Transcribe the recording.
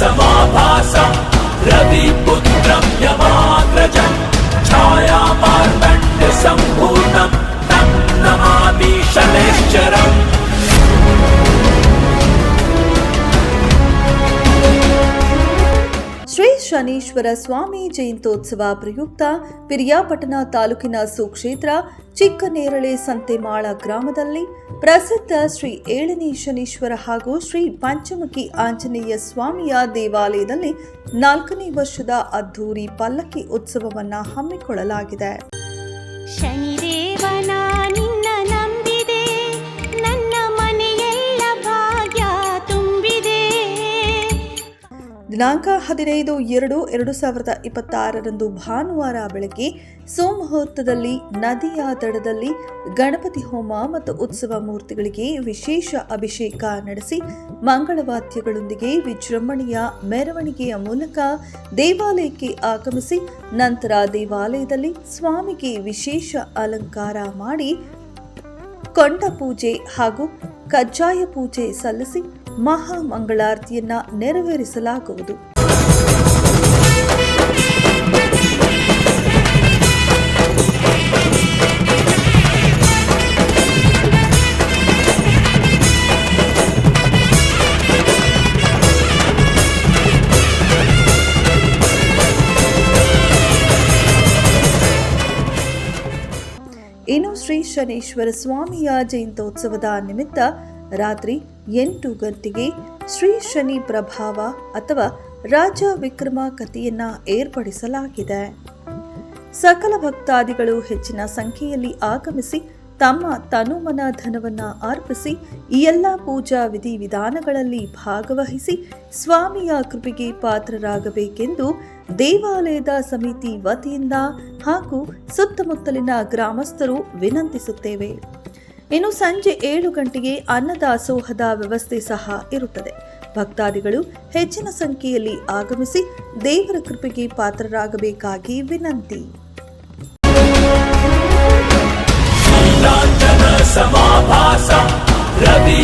సమాభాస ಶನೀಶ್ವರ ಸ್ವಾಮಿ ಜಯಂತ್ಯೋತ್ಸವ ಪ್ರಯುಕ್ತ ಪಿರಿಯಾಪಟ್ಟಣ ತಾಲೂಕಿನ ಸುಕ್ಷೇತ್ರ ಚಿಕ್ಕನೇರಳೆ ಸಂತೆಮಾಳ ಗ್ರಾಮದಲ್ಲಿ ಪ್ರಸಿದ್ಧ ಶ್ರೀ ಏಳನೇ ಶನೀಶ್ವರ ಹಾಗೂ ಶ್ರೀ ಪಂಚಮುಖಿ ಆಂಜನೇಯ ಸ್ವಾಮಿಯ ದೇವಾಲಯದಲ್ಲಿ ನಾಲ್ಕನೇ ವರ್ಷದ ಅದ್ಧೂರಿ ಪಲ್ಲಕ್ಕಿ ಉತ್ಸವವನ್ನು ಹಮ್ಮಿಕೊಳ್ಳಲಾಗಿದೆ. ದಿನಾಂಕ ಹದಿನೈದು ಎರಡು ಎರಡು ಸಾವಿರದ ಇಪ್ಪತ್ತಾರರಂದು ಭಾನುವಾರ ಬೆಳಗ್ಗೆ ಸೋಮುಹೂರ್ತದಲ್ಲಿ ನದಿಯ ದಡದಲ್ಲಿ ಗಣಪತಿ ಹೋಮ ಮತ್ತು ಉತ್ಸವ ಮೂರ್ತಿಗಳಿಗೆ ವಿಶೇಷ ಅಭಿಷೇಕ ನಡೆಸಿ ಮಂಗಳವಾದ್ಯಗಳೊಂದಿಗೆ ವಿಜೃಂಭಣೆಯ ಮೆರವಣಿಗೆಯ ಮೂಲಕ ದೇವಾಲಯಕ್ಕೆ ಆಗಮಿಸಿ ನಂತರ ದೇವಾಲಯದಲ್ಲಿ ಸ್ವಾಮಿಗೆ ವಿಶೇಷ ಅಲಂಕಾರ ಮಾಡಿ ಕೊಂಡ ಪೂಜೆ ಹಾಗೂ ಕಜ್ಜಾಯ ಪೂಜೆ ಸಲ್ಲಿಸಿ ಮಹಾ ಮಂಗಳಾರತಿಯನ್ನ ನೆರವೇರಿಸಲಾಗುವುದು. ಇನ್ನು ಶ್ರೀ ಶನೇಶ್ವರ ಸ್ವಾಮಿಯ ಜಯಂತ್ಯೋತ್ಸವದ ನಿಮಿತ್ತ ರಾತ್ರಿ ಎಂಟು ಗಂಟೆಗೆ ಶ್ರೀ ಶನಿ ಪ್ರಭಾವ ಅಥವಾ ರಾಜ ವಿಕ್ರಮ ಕಥೆಯನ್ನ ಏರ್ಪಡಿಸಲಾಗಿದೆ. ಸಕಲ ಭಕ್ತಾದಿಗಳು ಹೆಚ್ಚಿನ ಸಂಖ್ಯೆಯಲ್ಲಿ ಆಗಮಿಸಿ ತಮ್ಮ ತನುಮನ ಧನವನ್ನ ಅರ್ಪಿಸಿ ಈ ಎಲ್ಲ ಪೂಜಾ ವಿಧಿವಿಧಾನಗಳಲ್ಲಿ ಭಾಗವಹಿಸಿ ಸ್ವಾಮಿಯ ಕೃಪೆಗೆ ಪಾತ್ರರಾಗಬೇಕೆಂದು ದೇವಾಲಯದ ಸಮಿತಿ ವತಿಯಿಂದ ಹಾಗೂ ಸುತ್ತಮುತ್ತಲಿನ ಗ್ರಾಮಸ್ಥರು ವಿನಂತಿಸುತ್ತೇವೆ. ಇನ್ನು ಸಂಜೆ ಏಳು ಗಂಟೆಗೆ ಅನ್ನದಾಸೋಹದ ವ್ಯವಸ್ಥೆ ಸಹ ಇರುತ್ತದೆ. ಭಕ್ತಾದಿಗಳು ಹೆಚ್ಚಿನ ಸಂಖ್ಯೆಯಲ್ಲಿ ಆಗಮಿಸಿ ದೇವರ ಕೃಪೆಗೆ ಪಾತ್ರರಾಗಬೇಕಾಗಿ ವಿನಂತಿ. ಸಮಾಭಾಸ, ರವಿ